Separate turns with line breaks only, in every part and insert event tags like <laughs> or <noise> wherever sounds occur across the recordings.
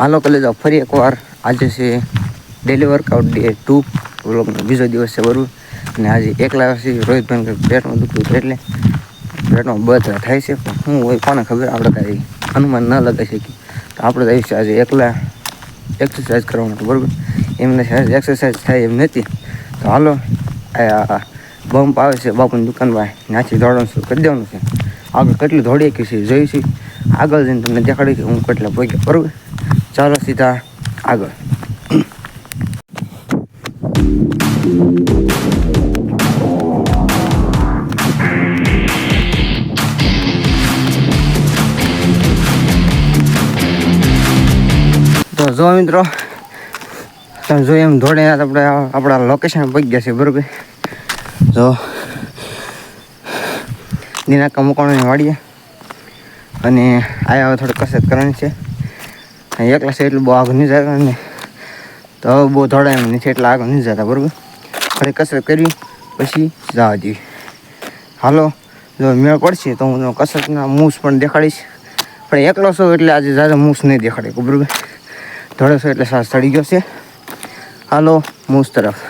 હાલો કરી જાઓ, ફરી એકવાર. આજે છે ડેલી વર્કઆઉટ ડે ટુ વ્લોગનો બીજો દિવસ છે બરોબર. અને આજે એકલા છે રોહિતભાઈ પેટમાં દુખતું હતું એટલે પેટમાં બધા થાય છે. પણ હું હોય કોને ખબર? આપણે કાંઈ અનુમાન ન લગાવી શકીએ. તો આપણે તો છે આજે એકલા એક્સરસાઇઝ કરવાનું માટે બરાબર? એમને એક્સરસાઇઝ થાય એમ નથી. તો હાલો બમ્પ આવે છે બાપુની દુકાનમાં ત્યાંથી દોડવાનું શરૂ કરી દેવાનું છે. આગળ કેટલું દોડીએ કે છે જોઈશું આગળ જઈને તમને દેખાડી કે હું કેટલા પગ્યા, બરોબર? ચાલો સીધા આગળ. તો જો મિત્રો, તમે જોઈએ એમ દોડે આપણે આપણા લોકેશન પગ ગયા છે બરોબર? જો. નિરાકા મુકાણની વાડીએ. અને આયા થોડી કસરત કરવાની છે. એકલા છે એટલું બહુ આગળ નહીં જતા ને. તો બહુ થોડા એમ નથી, એટલે આગળ નહીં જતા, બરાબર? ફરી કસરત કરી પછી જવા દેવી હાલો, જો મેળ પડશે તો હું કસરતના મૂસ પણ દેખાડીશ. પણ એકલો છો એટલે આજે જ્યાદા મૂસ નહીં દેખાડે બરોબર ધોળો છો એટલે સાસ ચડી ગયો છે. હાલો, મૂસ તરફ.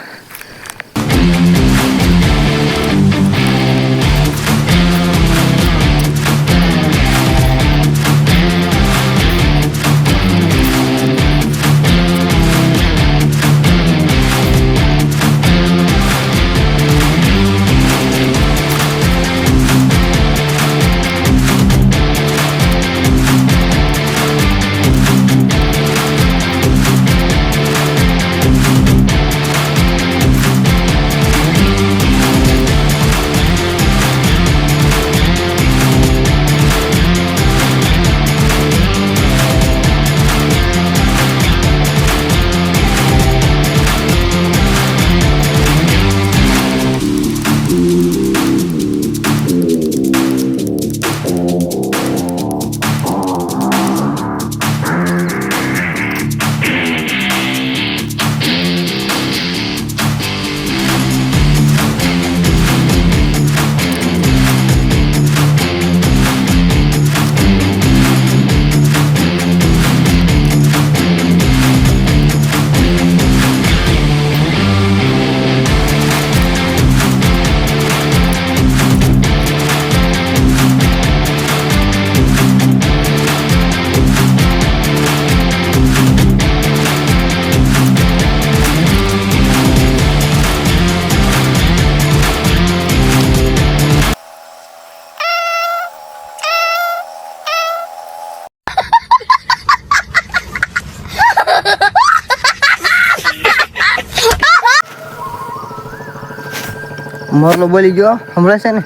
મોરલો બોલી ગયો હમણાં છે ને?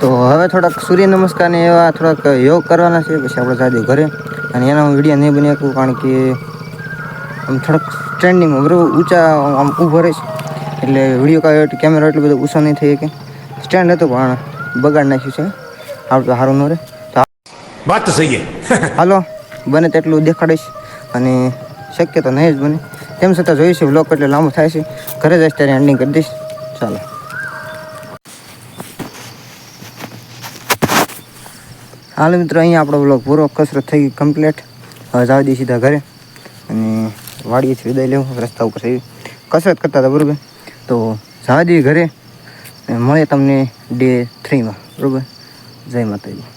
તો હવે થોડાક સૂર્ય નમસ્કાર ને એવા થોડાક યોગ કરવાના છે પછી આપણે જાદે ઘરે. અને એનો હું વીડિયો નહીં બની શકું કારણ કે આમ થોડાક સ્ટેન્ડિંગમાં બરાબર ઊંચા આમ ઊભો રહે છે. એટલે વીડિયો કાંઈ કેમેરા એટલો બધો ઊંચો નહીં થઈ કે. સ્ટેન્ડ હતો પણ બગાડ નાખ્યું છે. આપણે તો સારું ન રહે.
વાત તો સહી <laughs>
હાલો બને તેટલું દેખાડીશ. અને શક્ય તો નહીં જ બને. તેમ છતાં જોઈશું બ્લોક એટલે લાંબો થાય છે. ઘરે જઈશ ત્યારે એન્ડિંગ કરી દઈશ. ચાલો. હાલ મિત્રો, અહીંયા આપણો બ્લોગ પૂરો કસરત થઈ ગઈ કમ્પ્લીટ હવે જાવ દઈએ સીધા ઘરે. અને વાડીએથી વિદાય લેવું, રસ્તા ઉપર થઈ કસરત કરતા હતા, બરાબર? તો જવા દઈએ ઘરે. મળે તમને ડે થ્રીમાં બરાબર? જય માતાજી.